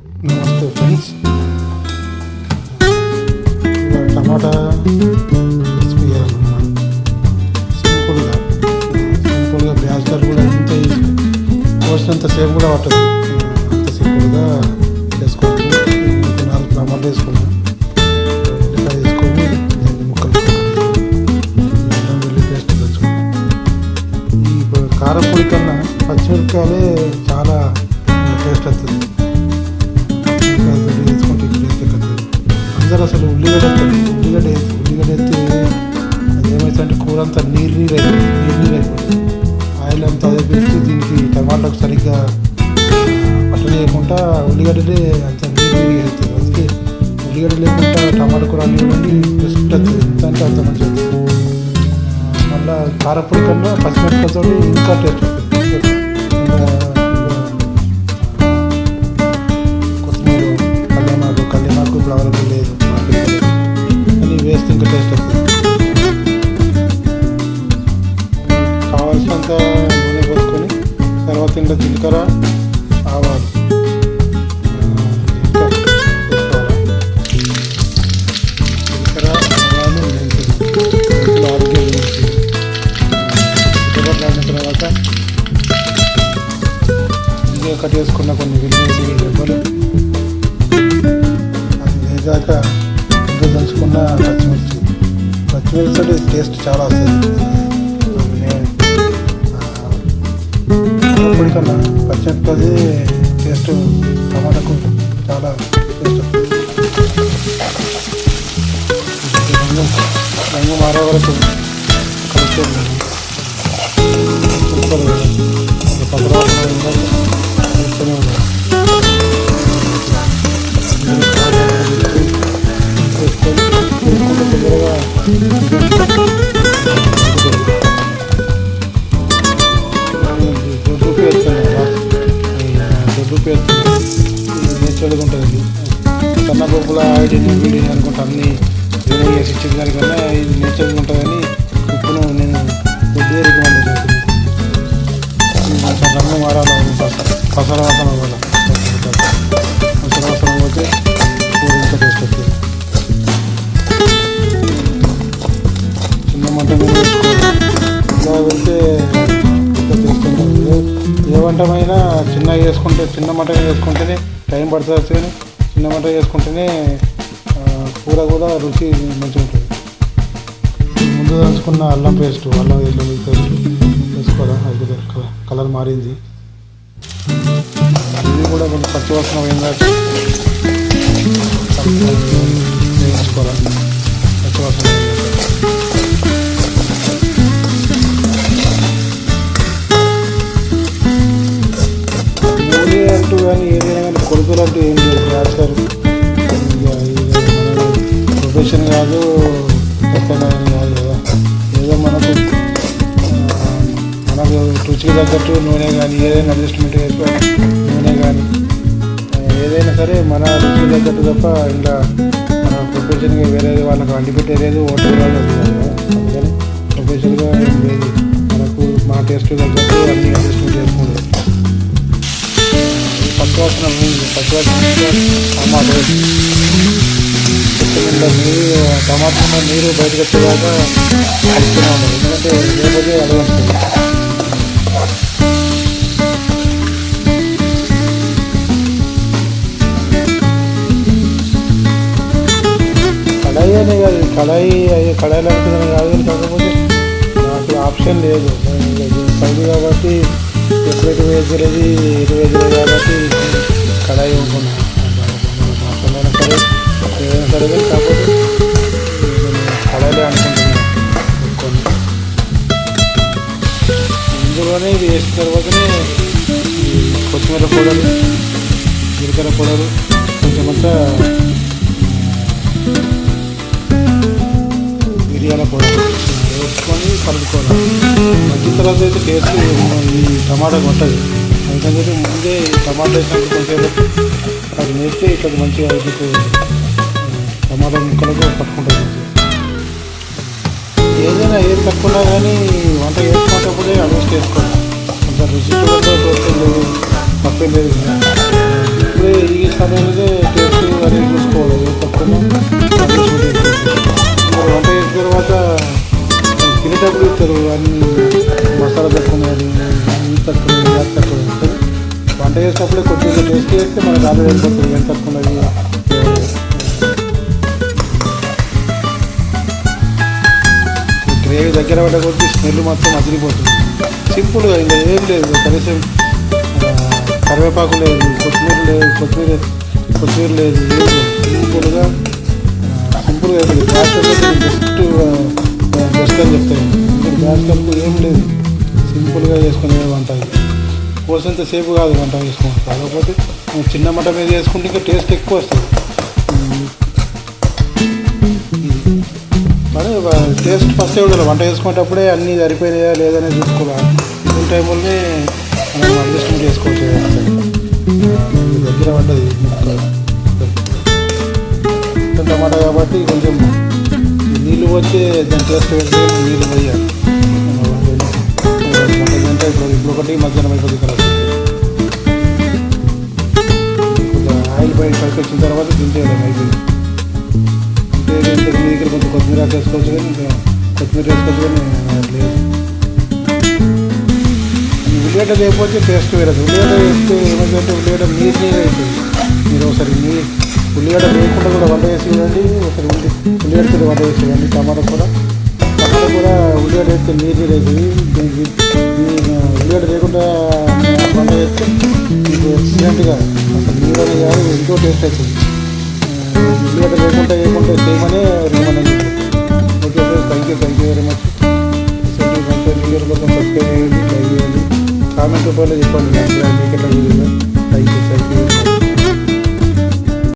నమస్తే ఫ్రెండ్స్. టమాటా రెసిపీ సింపుల్గా. సింపుల్గా బ్యాచిలర్ కూడా ఎంత కోసినంత సేపు కూడా పట్టదు. అంత సింపుల్గా చేసుకోవచ్చు. నాలుగు టమాటాలు వేసుకున్నాను కారపొడి కన్నా పచ్చిమిరపకాయలే చాలా టేస్ట్ వస్తుంది. అందరూ అసలు ఉల్లిగడ్డ ఉల్లిగడ్డ ఉల్లిగడ్డ ఎత్తి అది ఏమవుతుందంటే కూర అంతా నీరు నీరు అయిపోతుంది నీరు నీరు అయిపోతుంది ఆయిల్ అంతా అదే పెట్టి దీనికి టమాటాకు సరిగ్గా పట్ట లేకుండా ఉల్లిగడ్డలే అంత నీరు నీరు అవుతుంది అందుకే ఉల్లిగడ్డ లేకుండా టమాటా కూర అన్ని బెస్ట్ అవుతుంది ఎంత అంటే అంత మంచిగా వస్తుంది. మళ్ళా కారపొడి కన్నా పచ్చిమిరపకాయతో ఇంకా టేస్ట్ వస్తుంది. టేస్ట్ వస్తుంది కావాల్సినంత నూనె పోసుకొని తర్వాత ఇంకా జీలకర్ర ఆవాలు జీలకర్ర ఆవాలు ఆరోగ్యం తర్వాత ముందుగా కట్ చేసుకున్న కొన్ని వెల్లుల్లి రెబ్బలు అది లేదాక దంచుకున్న పచ్చిమిర్చి పచ్చిమిర్చి తోటి టేస్ట్ చాలా వస్తుంది. పొడి కన్నా పచ్చిమిరపకాయ టేస్ట్ టమాటాకు చాలా టేస్ట్ రంగు రంగు మారే వరకు కలుపుతుంది సూపర్ పదరాలు నేచురల్గా ఉంటుంది సన్న పప్పుల ఐడిన్ వీడియో అనుకుంటా. అన్ని వేరే చేసి ఇచ్చిన దానికన్నా ఇది నేచురల్గా ఉంటుందని ఉప్పును నేను దొడ్డు రికమెండ్ చేస్తుంది పసర వాసన వంటమైనా చిన్నగా చేసుకుంటే చిన్న మటన్ చేసుకుంటేనే టైం పడుతుంది కానీ చిన్న మటన్ చేసుకుంటేనే కూర కూడా రుచి మంచిగా ఉంటుంది ముందు దంచుకున్న అల్లం పేస్ట్ అల్లం వెల్లుల్లి పేస్ట్ వేసుకోవాలి? అది కలర్ మారింది. ఇది కూడా కొంచెం పచ్చివాసన పోయిందాక వేయించుకోవాలి పచ్చి వాసన అంటూ ఏం లేదు బ్యాచులర్ ప్రొఫెషన్ కాదు ఎక్కడ కాదు కదా ఏదో మనకు మనకు రుచికి తగ్గట్టు నూనె కానీ ఏదైనా అడ్జస్ట్మెంట్ చేసుకోవాలి నూనె కానీ ఏదైనా సరే మన రుచికి తగ్గట్టు తప్ప ఇంకా మన ప్రొఫెషన్గా వేరే వాళ్ళకి వండి పెట్టేది హోటల్ కాదు ప్రొఫెషన్గా మనకు మా టేస్ట్ తగ్గట్టు అన్ని అడ్జస్ట్మెంట్ చేసుకుంటాం పచ్చివాసన ఉంది పచ్చివాసన టమాటో కొత్తిమీర నీరు టమాటా నీరు బయటకు వచ్చేదాకా కలుపుతూనే ఉండాలి ఎందుకంటే లేకపోతే అడగంటుంది కడాయి అనే కాదు కడాయి అయ్యే కడాయిలు అనుకున్నాను కాదు కానీ కాకపోతే నాకు ఆప్షన్ లేదు నేను ఇక ఇది సౌదీ కాబట్టి ఎప్పుడైతే వేసేది ఇరవై వేసేది కాబట్టి కడాయి అనుకున్నాను సరే ఏదైనా సరే కాకపోతే నేను అనుకుంటున్నాను కొన్ని ఇందులోనే ఇది వేసిన తర్వాతనే కొత్తిమీర పొడలు జీలకర్ర పొడలు కొంచెమంతా మిరియాల పొడి వేసుకొని కలుపుకోవాలి మధ్య తర్వాత అయితే టేస్ట్ ఈ టమాటా కొట్టదు. అందుకని ముందే టమాటా వేసినప్పుడు కొంచెం అది వేస్తే ఇక్కడ మంచిగా మీకు టమాటా ముక్కలకు పట్టుకుంటుంది ఏదైనా ఏది తక్కువ కానీ వంట వేసుకునేటప్పుడే అడ్జస్ట్ చేసుకోవాలి. కొంత రుచి చూడడం లేదు తప్పేం లేదు. ఇప్పుడే ఈ సమయంలో టేస్ట్ అనేది చూసుకోవాలి తక్కువ చేస్తే మనకు ఆల్రెడీ అయిపోతుంది ఏం తక్కువ ఉన్నది? గ్రేవీ దగ్గర పడకూడదు స్మెల్ మొత్తం అదిరిపోతుంది. సింపుల్గా ఇంకా ఏం లేదు. కనీసం కరివేపాకు లేదు కొత్తిమీర లేదు కొత్తిమీర కొత్తిమీర లేదు లేదు. సింపుల్గా సింపుల్గా అయిపోయింది బ్యాస్టర్ బెస్ట్ బెస్ట్ అని చెప్తాను గ్యాస్ బ్యాస్టర్కు ఏం లేదు. సింపుల్గా చేసుకునే వంట ఇది. కోసేంత సేపు కాదు వంట చేసుకుంటాం కాకపోతే చిన్న మటన్ మీద చేసుకుంటే ఇంకా టేస్ట్ ఎక్కువ వస్తుంది. మరి టేస్ట్ ఫస్ట్ ఉండాలి? వంట చేసుకునేటప్పుడే అన్నీ సరిపోయినాయా లేదనే చూసుకోవాలి. ఈ టైంలోనే మనం అడ్జస్ట్మెంట్ చేసుకోవచ్చు దగ్గర పడ్డది. టమాటా కాబట్టి కొంచెం నీళ్ళు వచ్చి దాని టేస్ట్ వెళ్తే నీళ్ళు పోయాలి. ఇప్పుడు ఒకటి మధ్యాహ్నం అయిపోతుంది ఇక్కడ కొంచెం బయట పైకి వచ్చిన తర్వాత దించేయడం అయిపోయింది మీ దగ్గర కొంచెం కొత్తిమీర వేసుకోవచ్చు కానీ ఇంకా కొత్తిమీర వేసుకోవచ్చు కానీ లేదు. ఉల్లిగడ్డ లేకపోతే టేస్ట్ వేరే. ఉల్లిగడ్డ వేస్తే ఏమైందంటే ఉల్లిగడ్డ నీరు నీరు అవుతుంది మీరు ఒకసారి నీ ఉల్లిగడ్డ లేకుండా కూడా వంట వేసి చూడండి ఒకసారి ఉల్లి ఉల్లిగడ్డ వంట వేసి చూడండి టమాటా కూడా. టమాటా కూడా ఉల్లిగడ్డ వేస్తే నీరు నీరు అవుతుంది ఉల్లిగడ్డ లేకుండా వంట వేస్తే ఎక్సలెంట్గా అసలు నీళ్ళని అనేది కాదు ఎంతో టేస్ట్ అవుతుంది ఉల్లిగడ్డ లేకుండా